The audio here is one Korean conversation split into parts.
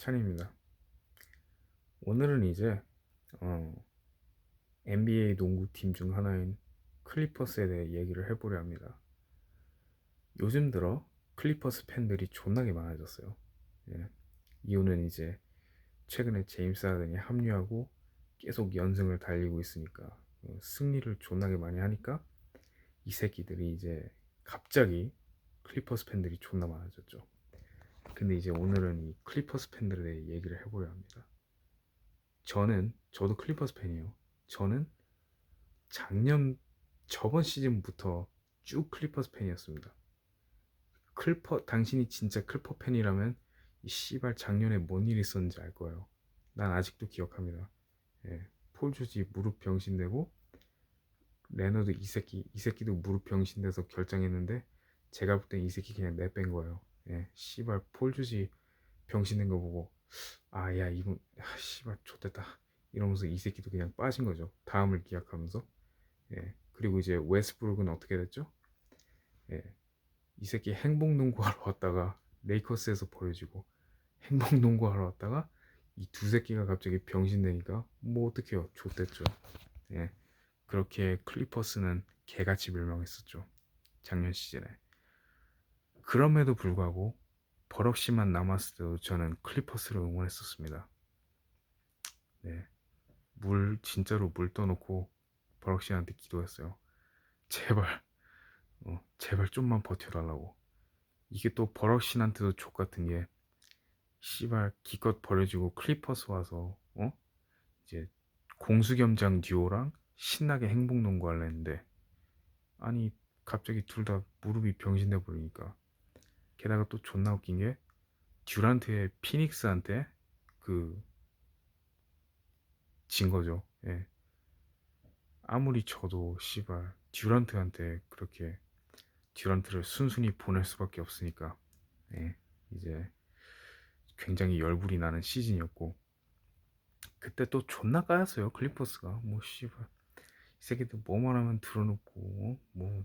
찬입니다. 오늘은 이제 어, NBA 농구팀 중 하나인 클리퍼스에 대해 얘기를 해보려 합니다. 요즘 들어 클리퍼스 팬들이 존나게 많아졌어요. 예. 이유는 이제 최근에 제임스 하든이 합류하고 계속 연승을 달리고 있으니까 어, 승리를 존나게 많이 하니까 이 새끼들이 이제 갑자기 클리퍼스 팬들이 존나 많아졌죠. 근데 이제 오늘은 이 클리퍼스 팬들에 대해 얘기를 해보려 합니다. 저는 저도 클리퍼스 팬이에요. 저는 작년 저번 시즌부터 쭉 클리퍼스 팬이었습니다. 클퍼 당신이 진짜 클퍼 팬이라면 이 씨발 작년에 뭔일 있었는지 알 거예요. 난 아직도 기억합니다. 예, 폴 조지 무릎 병신되고 레너드 이 새끼 이 새끼도 무릎 병신돼서 결정했는데 제가 볼 땐 이 새끼 그냥 내뺀 거예요. 예, 씨발 폴 조지 병신된 거 보고 아 야 이분 아, 씨발 좋됐다. 이러면서 이 새끼도 그냥 빠진 거죠. 다음을 기약하면서. 예, 그리고 이제 웨스브룩은 어떻게 됐죠? 예, 이 새끼 행복 농구하러 왔다가 레이커스에서 버려지고 행복 농구하러 왔다가 이 두 새끼가 갑자기 병신되니까 뭐 어떡해요. 좋댔죠. 예 그렇게 클리퍼스는 개같이 멸망했었죠. 작년 시즌에 그럼에도 불구하고 버럭시만 남았을 때도 저는 클리퍼스를 응원했었습니다. 네. 물 진짜로 물 떠놓고 버럭시한테 기도했어요. 제발 어, 제발 좀만 버텨달라고. 이게 또 버럭신한테도 족 같은 게 씨발 기껏 버려지고 클리퍼스 와서 어? 이제 공수겸장 듀오랑 신나게 행복 농구 할래 했는데 아니 갑자기 둘 다 무릎이 병신돼 버리니까 게다가 또 존나 웃긴 게 듀란트의 피닉스한테 그 진 거죠. 예. 아무리 저도 씨발 듀란트한테 그렇게 듀란트를 순순히 보낼 수밖에 없으니까 예. 이제 굉장히 열불이 나는 시즌이었고 그때 또 존나 까였어요 클리퍼스가 뭐 씨발 이 새끼들 뭐만 하면 들어놓고 어? 뭐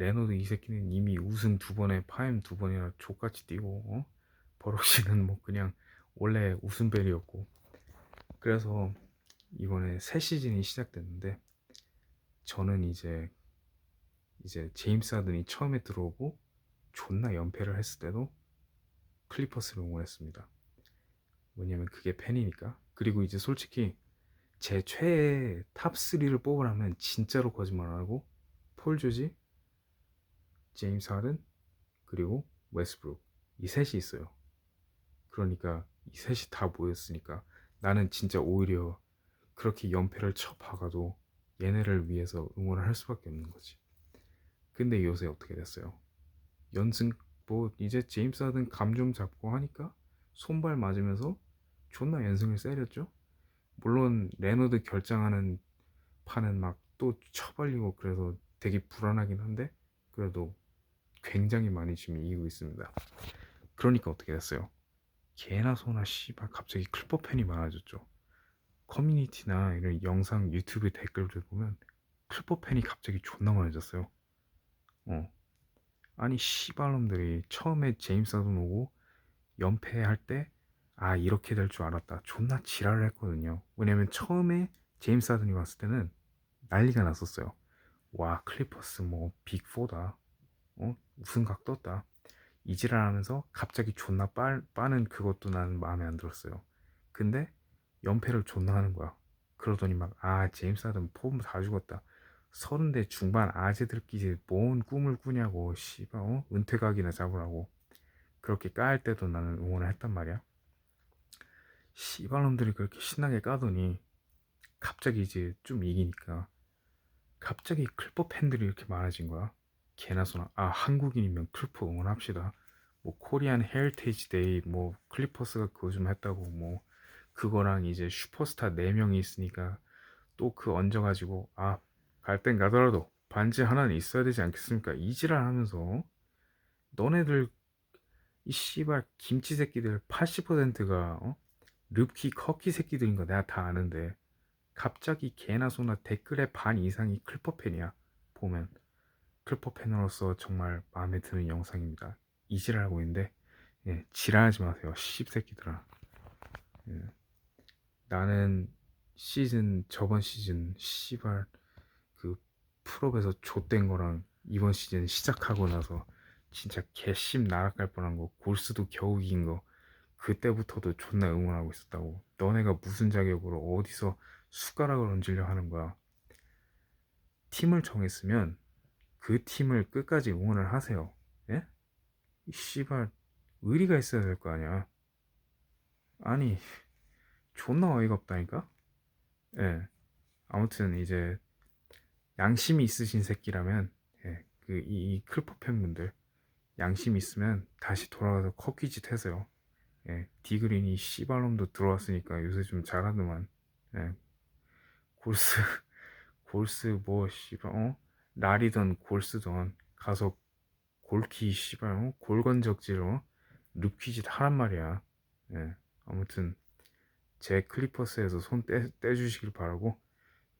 레너드 이 새끼는 이미 우승 두 번에 파임 두 번이나 족같이 뛰고 어? 버럭시는 뭐 그냥 원래 웃음벨이었고 그래서 이번에 새 시즌이 시작됐는데 저는 이제 이제 제임스 하든이 처음에 들어오고 존나 연패를 했을 때도 클리퍼스를 응원했습니다. 왜냐면 그게 팬이니까. 그리고 이제 솔직히 제 최애 탑 3를 뽑으라면 진짜로 거짓말 안 하고 폴 조지, 제임스 하든, 그리고 웨스브룩 이 셋이 있어요. 그러니까 이 셋이 다 모였으니까 나는 진짜 오히려 그렇게 연패를 쳐박아도 얘네를 위해서 응원을 할 수밖에 없는 거지. 근데 요새 어떻게 됐어요? 연승 뭐 이제 제임스 하든 감 좀 잡고 하니까 손발 맞으면서 존나 연승을 세렸죠. 물론 레너드 결정하는 판은 막 또 쳐발리고 그래서 되게 불안하긴 한데 그래도 굉장히 많이 지금 이기고 있습니다. 그러니까 어떻게 됐어요? 개나 소나 씨발 갑자기 클퍼 팬이 많아졌죠. 커뮤니티나 이런 영상 유튜브 댓글들 보면 클퍼 팬이 갑자기 존나 많아졌어요. 어. 아니 씨발놈들이 처음에 제임스 하든 오고 연패할 때 아 이렇게 될 줄 알았다 존나 지랄을 했거든요 왜냐면 처음에 제임스 하든이 왔을 때는 난리가 났었어요 와 클리퍼스 뭐 빅4다 어? 우승각 떴다. 이 지랄 하면서 갑자기 존나 빠, 빠는 그것도 나는 마음에 안 들었어요. 근데 연패를 존나 하는 거야. 그러더니 막 아 제임스 하든 폼 다 죽었다. 서른 대 중반 아재들끼리 뭔 꿈을 꾸냐고 씨발 어? 은퇴각이나 잡으라고. 그렇게 까일 때도 나는 응원을 했단 말이야. 씨발놈들이 그렇게 신나게 까더니 갑자기 이제 좀 이기니까 갑자기 클퍼 팬들이 이렇게 많아진 거야 개나 소나 아 한국인이면 클퍼 응원합시다 뭐 코리안 헤리테이지 데이 뭐 클리퍼스가 그거 좀 했다고 뭐 그거랑 이제 슈퍼스타 4명이 있으니까 또 그 얹어가지고 아 갈 땐 가더라도 반지 하나는 있어야 되지 않겠습니까? 이지랄 하면서 너네들 이 씨발 김치 새끼들 80%가 어? 릅키 커키 새끼들인 거 내가 다 아는데 갑자기 개나 소나 댓글의 반 이상이 클퍼 팬이야 보면 클퍼 팬으로서 정말 마음에 드는 영상입니다. 이지랄 하고 있는데 예, 지랄하지 마세요 씹새끼들아. 예. 나는 시즌 저번 시즌 씨발 그 풀업에서 좆된 거랑 이번 시즌 시작하고 나서 진짜 개심 나락갈 뻔한 거 골스도 겨우 이긴 거 그때부터도 존나 응원하고 있었다고. 너네가 무슨 자격으로 어디서 숟가락을 얹으려 하는 거야? 팀을 정했으면 그 팀을 끝까지 응원을 하세요 예? 이 씨발 의리가 있어야 될 거 아니야 아니 존나 어이가 없다니까 예 아무튼 이제 양심이 있으신 새끼라면 예, 그이 이 클퍼 팬분들 양심 있으면 다시 돌아가서 커퀴짓 하세요. 예, 디그린이 씨발놈도 들어왔으니까 요새 좀 잘하더만. 예, 골스 골스 뭐 씨발 어 날이던 골스던 가서 골키 씨발 어? 골건적질 어 룹퀴짓 하란 말이야. 예, 아무튼 제 클리퍼스에서 손 떼, 떼주시길 바라고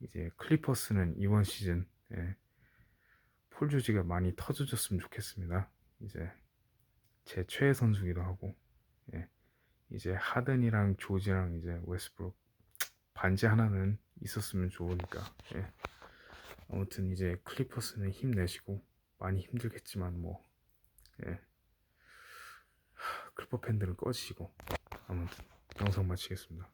이제 클리퍼스는 이번 시즌 예, 폴 조지가 많이 터져줬으면 좋겠습니다. 이제 제 최애 선수기도 하고 예, 이제 하든이랑 조지랑 이제 웨스브룩 반지 하나는 있었으면 좋으니까 예. 아무튼 이제 클리퍼스는 힘내시고 많이 힘들겠지만 뭐 예. 하, 클퍼 팬들은 꺼지시고 아무튼 영상 마치겠습니다.